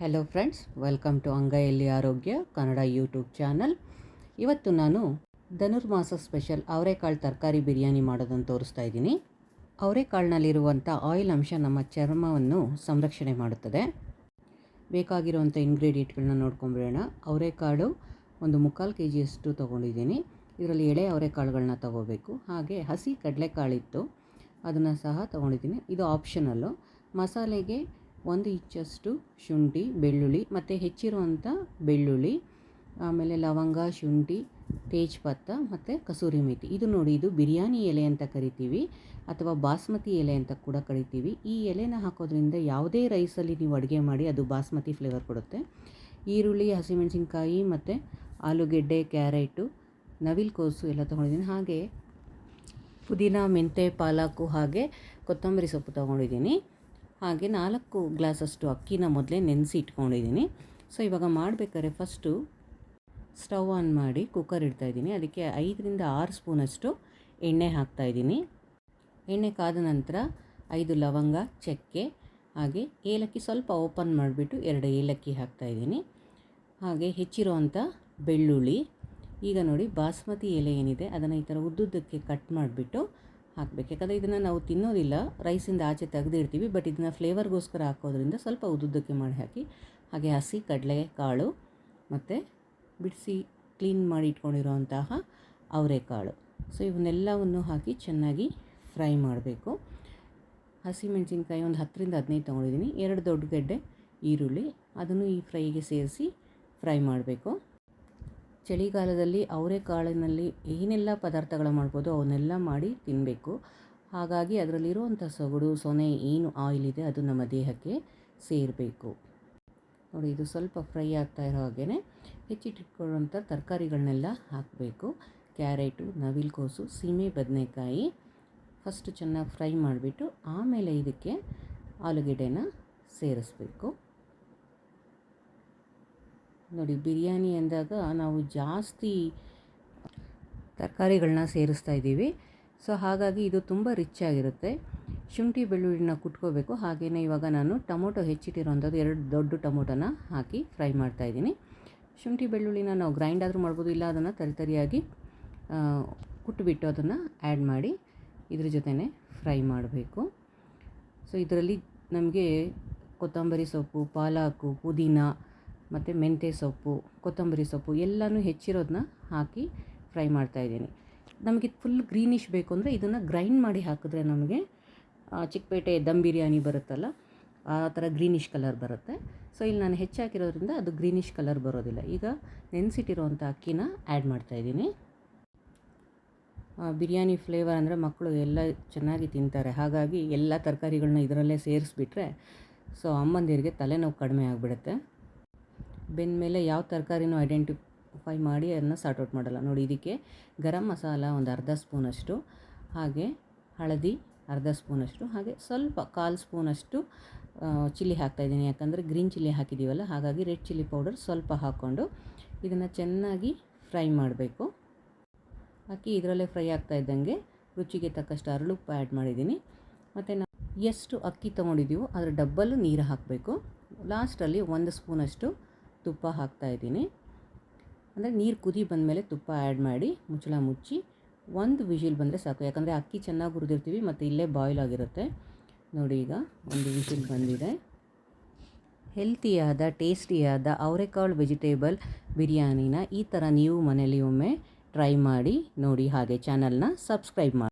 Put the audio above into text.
Hello friends welcome to ಅಂಗೈಯಲ್ಲಿ ಆರೋಗ್ಯ Kannada YouTube channel ಇವತ್ತು ನಾನು ಧನುರ್ಮಾಸ ಸ್ಪೆಷಲ್ ಅವರೆಕಾಳು ತರಕಾರಿ ಬಿರಿಯಾನಿ ಮಾಡೋದನ್ನು ತೋರಿಸ್ತಾ ಇದ್ದೀನಿ. ಅವರೆಕಾಳಿನಲ್ಲಿರುವಂಥ ಆಯಿಲ್ ಅಂಶ ನಮ್ಮ ಚರ್ಮವನ್ನು ಸಂರಕ್ಷಣೆ ಮಾಡುತ್ತದೆ. ಬೇಕಾಗಿರುವಂಥ ಇಂಗ್ರೀಡಿಯೆಂಟ್ಗಳನ್ನ ನೋಡ್ಕೊಂಬಿಡೋಣ ಅವರೆಕಾಳು ಒಂದು ಮುಕ್ಕಾಲು ಕೆ ಜಿಯಷ್ಟು ತೊಗೊಂಡಿದ್ದೀನಿ. ಇದರಲ್ಲಿ ಎಳೆ ಅವರೆಕಾಳುಗಳನ್ನ ತೊಗೋಬೇಕು. ಹಾಗೆ ಹಸಿ ಕಡಲೆಕಾಳಿತ್ತು. ಅದನ್ನು ಸಹ ತೊಗೊಂಡಿದ್ದೀನಿ. ಇದು ಆಪ್ಷನಲ್ಲು ಮಸಾಲೆಗೆ ಒಂದು ಇಂಚಷ್ಟು ಶುಂಠಿ, ಬೆಳ್ಳುಳ್ಳಿ ಮತ್ತು ಹೆಚ್ಚಿರುವಂಥ ಬೆಳ್ಳುಳ್ಳಿ, ಆಮೇಲೆ ಲವಂಗ, ಶುಂಠಿ, ತೇಜ್ಪತ್ತ ಮತ್ತು ಕಸೂರಿ ಮೇಥಿ ಇದು ನೋಡಿ, ಇದು ಬಿರಿಯಾನಿ ಎಲೆ ಅಂತ ಕರಿತೀವಿ ಅಥವಾ ಬಾಸ್ಮತಿ ಎಲೆ ಅಂತ ಕೂಡ ಕರಿತೀವಿ. ಈ ಎಲೆನ ಹಾಕೋದ್ರಿಂದ ಯಾವುದೇ ರೈಸಲ್ಲಿ ನೀವು ಅಡುಗೆ ಮಾಡಿ ಅದು ಬಾಸ್ಮತಿ ಫ್ಲೇವರ್ ಕೊಡುತ್ತೆ. ಈರುಳ್ಳಿ, ಹಸಿಮೆಣಸಿನ್ಕಾಯಿ ಮತ್ತು ಆಲೂಗೆಡ್ಡೆ, ಕ್ಯಾರೆಟು, ನವಿಲು ಕೋಸು ಎಲ್ಲ ತೊಗೊಂಡಿದ್ದೀನಿ. ಹಾಗೆ ಪುದೀನ ಮೆಂತೆ ಪಾಲಕು ಹಾಗೆ ಕೊತ್ತಂಬರಿ ಸೊಪ್ಪು ತೊಗೊಂಡಿದ್ದೀನಿ. ಹಾಗೆ ನಾಲ್ಕು ಗ್ಲಾಸಷ್ಟು ಅಕ್ಕಿನ ಮೊದಲೇ ನೆನೆಸಿ ಇಟ್ಕೊಂಡಿದ್ದೀನಿ. ಸೊ, ಇವಾಗ ಮಾಡಬೇಕಾದ್ರೆ ಫಸ್ಟು ಸ್ಟವ್ ಆನ್ ಮಾಡಿ ಕುಕ್ಕರ್ ಇಡ್ತಾಯಿದ್ದೀನಿ ಅದಕ್ಕೆ ಐದರಿಂದ ಆರು ಸ್ಪೂನಷ್ಟು ಎಣ್ಣೆ ಹಾಕ್ತಾಯಿದ್ದೀನಿ ಎಣ್ಣೆ ಕಾದ ನಂತರ ಐದು ಲವಂಗ, ಚಕ್ಕೆ, ಹಾಗೆ ಏಲಕ್ಕಿ ಸ್ವಲ್ಪ ಓಪನ್ ಮಾಡಿಬಿಟ್ಟು ಎರಡು ಏಲಕ್ಕಿ ಹಾಕ್ತಾಯಿದ್ದೀನಿ ಹಾಗೆ ಹೆಚ್ಚಿರುವಂಥ ಬೆಳ್ಳುಳ್ಳಿ. ಈಗ ನೋಡಿ, ಬಾಸ್ಮತಿ ಎಲೆ ಏನಿದೆ, ಅದನ್ನು ಈ ಥರ ಉದ್ದುದ್ದಕ್ಕೆ ಕಟ್ ಮಾಡಿಬಿಟ್ಟು ಹಾಕಬೇಕು. ಯಾಕಂದರೆ ಇದನ್ನು ನಾವು ತಿನ್ನೋದಿಲ್ಲ ರೈಸಿಂದ ಆಚೆ ತೆಗೆದಿಡ್ತೀವಿ ಬಟ್ ಇದನ್ನು ಫ್ಲೇವರ್ಗೋಸ್ಕರ ಹಾಕೋದ್ರಿಂದ ಸ್ವಲ್ಪ ಉದ್ದುದ್ದಕ್ಕೆ ಮಾಡಿ ಹಾಕಿ, ಹಾಗೆ ಹಸಿ ಕಡಲೆ ಕಾಳು ಮತ್ತು ಬಿಡಿಸಿ ಕ್ಲೀನ್ ಮಾಡಿ ಇಟ್ಕೊಂಡಿರೋಂತಹ ಅವರೆಕಾಳು. ಸೊ ಇವನ್ನೆಲ್ಲವನ್ನು ಹಾಕಿ ಚೆನ್ನಾಗಿ ಫ್ರೈ ಮಾಡಬೇಕು. ಹಸಿಮೆಣಸಿನ್ಕಾಯಿ ಒಂದು ಹತ್ತರಿಂದ ಹದಿನೈದು ತೊಗೊಂಡಿದ್ದೀನಿ. ಎರಡು ದೊಡ್ಡ ಗಡ್ಡೆ, ಈರುಳ್ಳಿ, ಅದನ್ನು ಈ ಫ್ರೈಗೆ ಸೇರಿಸಿ ಫ್ರೈ ಮಾಡಬೇಕು. ಚಳಿಗಾಲದಲ್ಲಿ ಅವರೆಕಾಳಿನಲ್ಲಿ ಏನೆಲ್ಲ ಪದಾರ್ಥಗಳು ಮಾಡ್ಬೋದು ಅವನ್ನೆಲ್ಲ ಮಾಡಿ ತಿನ್ನಬೇಕು ಹಾಗಾಗಿ ಅದರಲ್ಲಿರುವಂಥ ಸೊಗಡು, ಸೊನೆ ಏನು ಆಯಿಲ್ ಇದೆ ಅದು ನಮ್ಮ ದೇಹಕ್ಕೆ ಸೇರಬೇಕು. ನೋಡಿ, ಇದು ಸ್ವಲ್ಪ ಫ್ರೈ ಆಗ್ತಾ ಇರೋ ಹಾಗೇ ಹೆಚ್ಚಿಟ್ಟಿಟ್ಕೊಳ್ಳುವಂಥ ತರಕಾರಿಗಳನ್ನೆಲ್ಲ ಹಾಕಬೇಕು. ಕ್ಯಾರೆಟು, ನವಿಲುಕೋಸು, ಸೀಮೆ ಬದನೆಕಾಯಿ ಫಸ್ಟು ಚೆನ್ನಾಗಿ ಫ್ರೈ ಮಾಡಿಬಿಟ್ಟು ಆಮೇಲೆ ಇದಕ್ಕೆ ಆಲೂಗೆಡ್ಡೆನ ಸೇರಿಸ್ಬೇಕು. ನೋಡಿ, ಬಿರಿಯಾನಿ ಅಂದಾಗ ನಾವು ಜಾಸ್ತಿ ತರಕಾರಿಗಳನ್ನ ಸೇರಿಸ್ತಾ ಇದ್ದೀವಿ. ಸೊ, ಹಾಗಾಗಿ ಇದು ತುಂಬ ರಿಚ್ ಆಗಿರುತ್ತೆ. ಶುಂಠಿ, ಬೆಳ್ಳುಳ್ಳಿನ ಕುಟ್ಕೋಬೇಕು. ಹಾಗೆಯೇ ಇವಾಗ ನಾನು ಟೊಮೊಟೊ ಹೆಚ್ಚಿಟ್ಟಿರೋಂಥದ್ದು ಎರಡು ದೊಡ್ಡ ಟೊಮೊಟೊನ ಹಾಕಿ ಫ್ರೈ ಮಾಡ್ತಾ ಇದ್ದೀನಿ. ಶುಂಠಿ, ಬೆಳ್ಳುಳ್ಳಿನ ನಾವು ಗ್ರೈಂಡ್ ಆದರೂ ಮಾಡ್ಬೋದು, ಇಲ್ಲ ಅದನ್ನು ತರಿತರಿಯಾಗಿ ಕುಟ್ಬಿಟ್ಟು ಅದನ್ನು ಆ್ಯಡ್ ಮಾಡಿ ಇದ್ರ ಜೊತೆನೇ ಫ್ರೈ ಮಾಡಬೇಕು. ಸೊ, ಇದರಲ್ಲಿ ನಮಗೆ ಕೊತ್ತಂಬರಿ ಸೊಪ್ಪು, ಪಾಲಾಕು, ಪುದೀನ ಮತ್ತು ಮೆಂತ್ಯ ಸೊಪ್ಪು, ಕೊತ್ತಂಬರಿ ಸೊಪ್ಪು ಎಲ್ಲನೂ ಹೆಚ್ಚಿರೋದನ್ನ ಹಾಕಿ ಫ್ರೈ ಮಾಡ್ತಾಯಿದ್ದೀನಿ ನಮಗೆ ಫುಲ್ ಗ್ರೀನಿಶ್ ಬೇಕು ಅಂದರೆ ಇದನ್ನು ಗ್ರೈಂಡ್ ಮಾಡಿ ಹಾಕಿದ್ರೆ ನಮಗೆ ಚಿಕ್ಕಪೇಟೆ ದಮ್ ಬಿರಿಯಾನಿ ಬರುತ್ತಲ್ಲ, ಆ ಥರ ಗ್ರೀನಿಶ್ ಕಲರ್ ಬರುತ್ತೆ. ಸೊ, ಇಲ್ಲಿ ನಾನು ಹೆಚ್ಚಾಕಿರೋದ್ರಿಂದ ಅದು ಗ್ರೀನಿಶ್ ಕಲರ್ ಬರೋದಿಲ್ಲ. ಈಗ ನೆನೆಸಿಟ್ಟಿರುವಂಥ ಅಕ್ಕಿನ ಆ್ಯಡ್ ಮಾಡ್ತಾಯಿದ್ದೀನಿ ಬಿರಿಯಾನಿ ಫ್ಲೇವರ್ ಅಂದರೆ ಮಕ್ಕಳು ಎಲ್ಲ ಚೆನ್ನಾಗಿ ತಿಂತಾರೆ. ಹಾಗಾಗಿ ಎಲ್ಲ ತರಕಾರಿಗಳನ್ನ ಇದರಲ್ಲೇ ಸೇರಿಸ್ಬಿಟ್ರೆ, ಸೊ, ಅಮ್ಮಂದಿರಿಗೆ ತಲೆನೋವು ಕಡಿಮೆ ಆಗಿಬಿಡುತ್ತೆ. ಬೆಂದ ಮೇಲೆ ಯಾವ ತರಕಾರಿನೂ ಐಡೆಂಟಿಫೈ ಮಾಡಿ ಅದನ್ನ ಸಾರ್ಟ್ ಔಟ್ ಮಾಡಲ್ಲ. ನೋಡಿ, ಇದಕ್ಕೆ ಗರಂ ಮಸಾಲ ಒಂದು ಅರ್ಧ ಸ್ಪೂನಷ್ಟು, ಹಾಗೆ ಹಳದಿ ಅರ್ಧ ಸ್ಪೂನಷ್ಟು, ಹಾಗೆ ಸ್ವಲ್ಪ ಕಾಲು ಸ್ಪೂನಷ್ಟು ಚಿಲ್ಲಿ ಹಾಕ್ತಾಯಿದ್ದೀನಿ ಯಾಕಂದರೆ ಗ್ರೀನ್ ಚಿಲ್ಲಿ ಹಾಕಿದ್ದೀವಲ್ಲ ಹಾಗಾಗಿ ರೆಡ್ ಚಿಲ್ಲಿ ಪೌಡರ್ ಸ್ವಲ್ಪ ಹಾಕ್ಕೊಂಡು ಇದನ್ನು ಚೆನ್ನಾಗಿ ಫ್ರೈ ಮಾಡಬೇಕು. ಅಕ್ಕಿ ಇದರಲ್ಲೇ ಫ್ರೈ ಆಗ್ತಾ ಇದ್ದಂಗೆ ರುಚಿಗೆ ತಕ್ಕಷ್ಟು ಅರಳುಪ್ಪು ಆ್ಯಡ್ ಮಾಡಿದ್ದೀನಿ. ಮತ್ತು ನಾವು ಎಷ್ಟು ಅಕ್ಕಿ ತೊಗೊಂಡಿದ್ದೀವೋ ಅದರ ಡಬ್ಬಲ್ಲು ನೀರು ಹಾಕಬೇಕು. ಲಾಸ್ಟಲ್ಲಿ ಒಂದು ಸ್ಪೂನಷ್ಟು ತುಪ್ಪ ಹಾಕ್ತಾಯಿದ್ದೀನಿ ಅಂದರೆ ನೀರು ಕುದಿ ಬಂದಮೇಲೆ ತುಪ್ಪ ಆ್ಯಡ್ ಮಾಡಿ ಮುಚ್ಚಳ ಮುಚ್ಚಿ ಒಂದು ವಿಷಿಲ್ ಬಂದರೆ ಸಾಕು. ಯಾಕಂದರೆ ಅಕ್ಕಿ ಚೆನ್ನಾಗಿ ಹುರಿದಿರ್ತೀವಿ, ಮತ್ತು ಇಲ್ಲೇ ಬಾಯ್ಲ್ ಆಗಿರುತ್ತೆ. ನೋಡಿ ಈಗ ಒಂದು ವಿಷಿಲ್ ಬಂದಿದೆ. ಹೆಲ್ತಿಯಾದ ಟೇಸ್ಟಿಯಾದ ಅವರೆಕಾಳು ವೆಜಿಟೇಬಲ್ ಬಿರಿಯಾನಿನ ಈ ಥರ ನೀವು ಮನೇಲಿ ಒಮ್ಮೆ ಟ್ರೈ ಮಾಡಿ ನೋಡಿ ಹಾಗೆ ಚಾನಲ್ನ ಸಬ್ಸ್ಕ್ರೈಬ್ ಮಾಡಿ